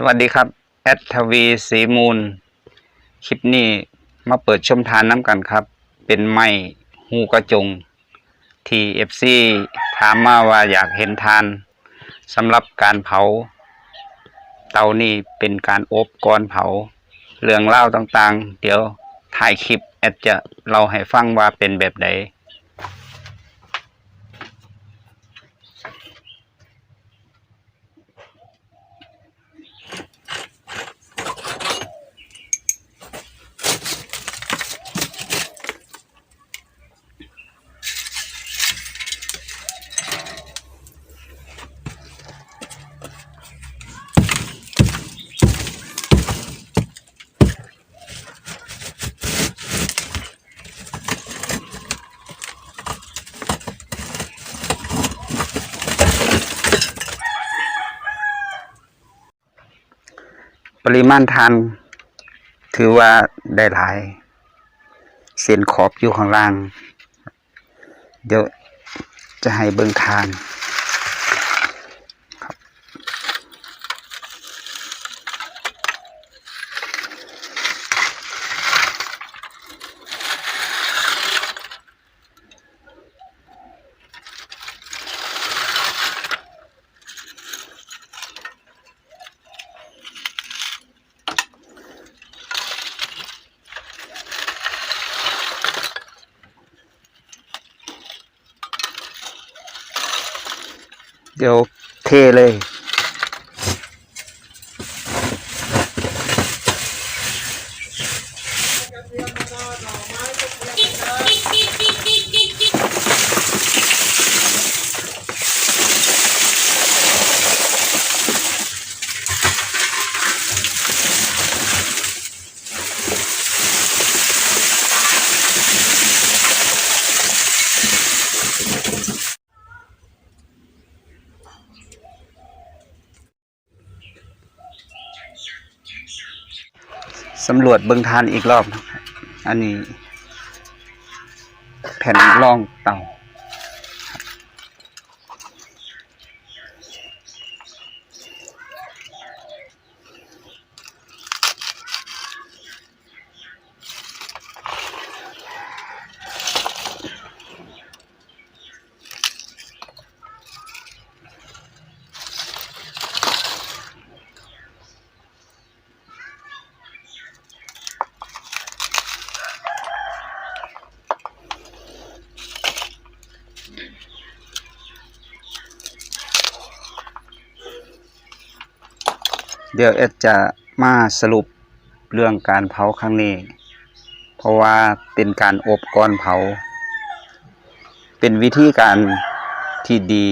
สวัสดีครับแอดทวีสีมูล คลิปนี้มาเปิดชมทานน้ำกันครับ เป็นไม้หูกระจง ที่เอฟซีถามมาว่าอยากเห็นทานสำหรับการเผา เตานี่เป็นการอบก่อนเผา เรื่องเล่าต่างๆ เดี๋ยวถ่ายคลิปแอดจะเล่าให้ฟังว่าเป็นแบบใดป ริมาณทานถือว่าได้หลาย เส้นขอบอยู่ข้างล่าง เดี๋ยวจะให้เบิ่งทาน เดี๋ยวเทเลย สำรวจเบิ่งทานอีกรอบนะครับอันนี้ แผ่นรองเต่า เดี๋ยวเอ็ดจะมาสรุปเรื่องการเผาครั้งนี้ เพราะว่าเป็นการอบก่อนเผา เป็นวิธีการที่ดี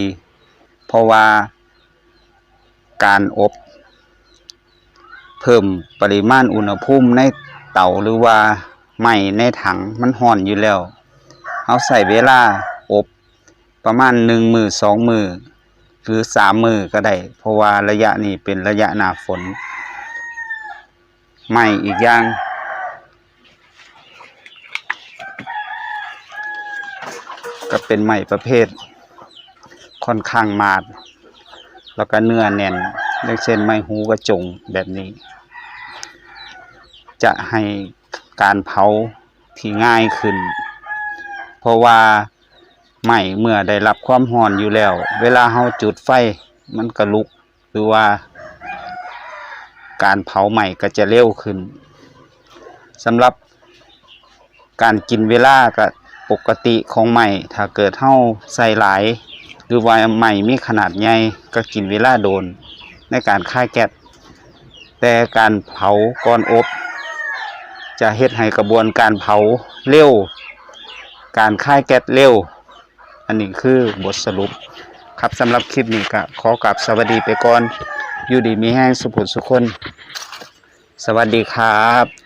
เพราะว่าการอบเพิ่มปริมาณอุณหภูมิในเตาหรือว่าไหม้ในถังมันร้อนอยู่แล้ว เอาใส่เวลาอบประมาณหนึ่งมือสองมือ หรือสามมือก็ได้ เพราะว่าระยะนี้เป็นระยะหนาฝนไม่อีกอย่าง ก็เป็นไม้ประเภท ค่อนข้างมาด แล้วก็เนื้อแน่นอย่างเช่นไม้หูกระจงแบบนี้ จะให้การเผาที่ง่ายขึ้น เพราะว่า ไหม้เมื่อได้รับความร้อนอยู่แล้ว เวลาเฮาจุดไฟมันก็ลุกหรือว่า การเผาไหม้ก็จะเร็วขึ้นสำหรับการกินเวลาก็ปกติของไหม้ถ้าเกิดเฮาใส่หลาย หรือว่าไหม้มีขนาดใหญ่ก็กินเวลาโดน ในการค่ายแก๊สแต่การเผาก่อนอบ จะเฮ็ดให้กระบวนการเผาเร็ว การค่ายแก๊สเร็ว อันนี้คือบทสรุป ครับสำหรับคลิปนี้ก็ขอกลับสวัสดีไปก่อน อยู่ดีมีแห้งสุขุสุคน สวัสดีครับ